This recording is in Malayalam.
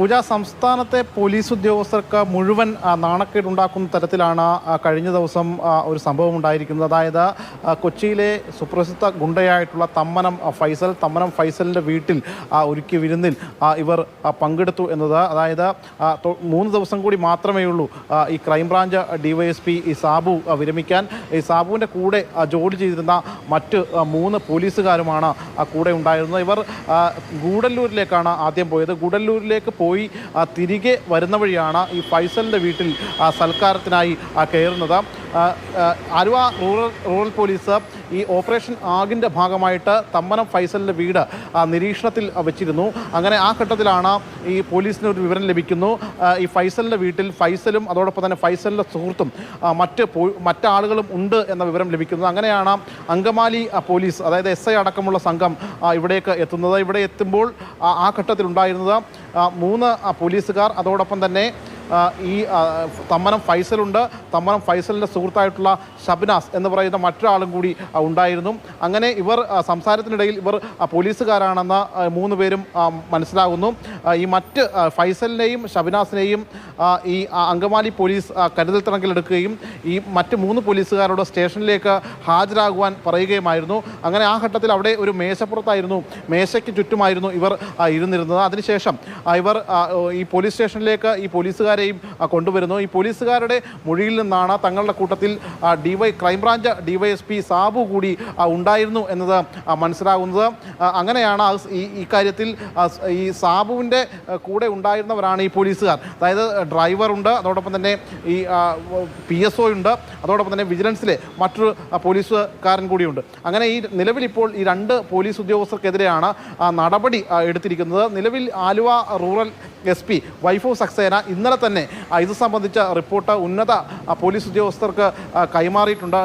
പൂജ സംസ്ഥാനത്തെ പോലീസ് ഉദ്യോഗസ്ഥർക്ക് മുഴുവൻ നാണക്കേട് നാണക്കേടുണ്ടാക്കുന്ന തരത്തിലാണ് കഴിഞ്ഞ ദിവസം ഒരു സംഭവം ഉണ്ടായിരിക്കുന്നത്. അതായത് കൊച്ചിയിലെ സുപ്രസിദ്ധ ഗുണ്ടയായിട്ടുള്ള തമ്മനം ഫൈസൽ തമ്മനം ഫൈസലിന്റെ വീട്ടിൽ ഒരുക്കി വിരുന്നിൽ ഇവർ പങ്കെടുത്തു എന്നത്. അതായത് മൂന്ന് ദിവസം കൂടി മാത്രമേ ഉള്ളൂ ഈ ക്രൈംബ്രാഞ്ച് ഡിവൈഎസ്പി ഈ സാബു വിരമിക്കാൻ. ഈ സാബുവിന്റെ കൂടെ ജോലി ചെയ്തിരുന്ന മറ്റ് മൂന്ന് പോലീസുകാരുമാണ് കൂടെ ഉണ്ടായിരുന്നത്. ഇവർ ഗൂഡല്ലൂരിലേക്കാണ് ആദ്യം പോയത്. ഗൂഡല്ലൂരിലേക്ക് പോയി ആ, തിരികെ വരുന്ന വഴിയാണ് ഈ ഫൈസലിന്റെ വീട്ടിൽ സൽക്കാരത്തിനായി കയറുന്നത്. ആലുവ റൂറൽ റൂറൽ പോലീസ് ഈ ഓപ്പറേഷൻ ആഗിന്റെ ഭാഗമായിട്ട് തമ്മനം ഫൈസലിന്റെ വീട് നിരീക്ഷണത്തിൽ വെച്ചിരുന്നു. അങ്ങനെ ആ ഘട്ടത്തിലാണ് ഈ പോലീസിന് ഒരു വിവരം ലഭിക്കുന്നു. ഈ ഫൈസലിന്റെ വീട്ടിൽ ഫൈസലും അതോടൊപ്പം തന്നെ ഫൈസലിന്റെ സുഹൃത്തും മറ്റ് മറ്റാളുകളും ഉണ്ട് എന്ന വിവരം ലഭിക്കുന്നത് അങ്ങനെയാണ് അങ്കമാലി പോലീസ് അതായത് എസ് ഐ അടക്കമുള്ള സംഘം ഇവിടേക്ക് എത്തുന്നത്. ഇവിടെ എത്തുമ്പോൾ ആ- ഘട്ടത്തിലുണ്ടായിരുന്നത് മൂന്ന് പോലീസുകാർ അതോടൊപ്പം തന്നെ ഈ തമ്മനം ഫൈസലുണ്ട്. തമ്മനം ഫൈസലിന്റെ സുഹൃത്തായിട്ടുള്ള ഷബ്നാസ് എന്ന് പറയുന്ന മറ്റൊരാളും കൂടി ഉണ്ടായിരുന്നു. അങ്ങനെ ഇവർ സംസാരത്തിനിടയിൽ ഇവർ പോലീസുകാരാണെന്ന മൂന്ന് പേരും മനസ്സിലാകുന്നു. ഈ മറ്റ് ഫൈസലിനെയും ഷബിനാസിനെയും ഈ അങ്കമാലി പോലീസ് കരുതൽ തണക്കിലെടുക്കുകയും ഈ മറ്റ് മൂന്ന് പോലീസുകാരോട് സ്റ്റേഷനിലേക്ക് ഹാജരാകുവാൻ പറയുകയുമായിരുന്നു. അങ്ങനെ ആ ഘട്ടത്തിൽ അവിടെ ഒരു മേശപ്പുറത്തായിരുന്നു. മേശയ്ക്ക് ചുറ്റുമായിരുന്നു ഇവർ ഇരുന്നിരുന്നത്. അതിനുശേഷം ഇവർ ഈ പോലീസ് സ്റ്റേഷനിലേക്ക് ഈ പോലീസുകാരെയും കൊണ്ടുവരുന്നു. ഈ പോലീസുകാരുടെ മൊഴിയിൽ നിന്നാണ് തങ്ങളുടെ കൂട്ടത്തിൽ D Y crime branch D Y S P Sabu കൂടി ഉണ്ടായിരുന്നു എന്നത് മനസ്സിലാകുന്നത്. അങ്ങനെയാണ് ഈ ഇക്കാര്യത്തിൽ ഈ സാബുവിന്റെ ആ, കൂടെ ഉണ്ടായിരുന്നവരാണ് ഈ പോലീസുകാർ. അതായത് ഡ്രൈവറുണ്ട് അതോടൊപ്പം തന്നെ ഈ പി എസ് ഒ ഉണ്ട് അതോടൊപ്പം തന്നെ വിജിലൻസിലെ മറ്റൊരു പോലീസുകാരൻ കൂടിയുണ്ട്. അങ്ങനെ ഈ നിലവിൽ ഇപ്പോൾ ഈ രണ്ട് പോലീസ് ഉദ്യോഗസ്ഥർക്കെതിരെയാണ് നടപടി എടുത്തിരിക്കുന്നത്. നിലവിൽ Aluva rural S P Vaibhav Saxena ഇന്നലെ തന്നെ ഇത് സംബന്ധിച്ച റിപ്പോർട്ട് ഉന്നത പോലീസ് ഉദ്യോഗസ്ഥർക്ക് കൈമാറിയിട്ടുണ്ട്.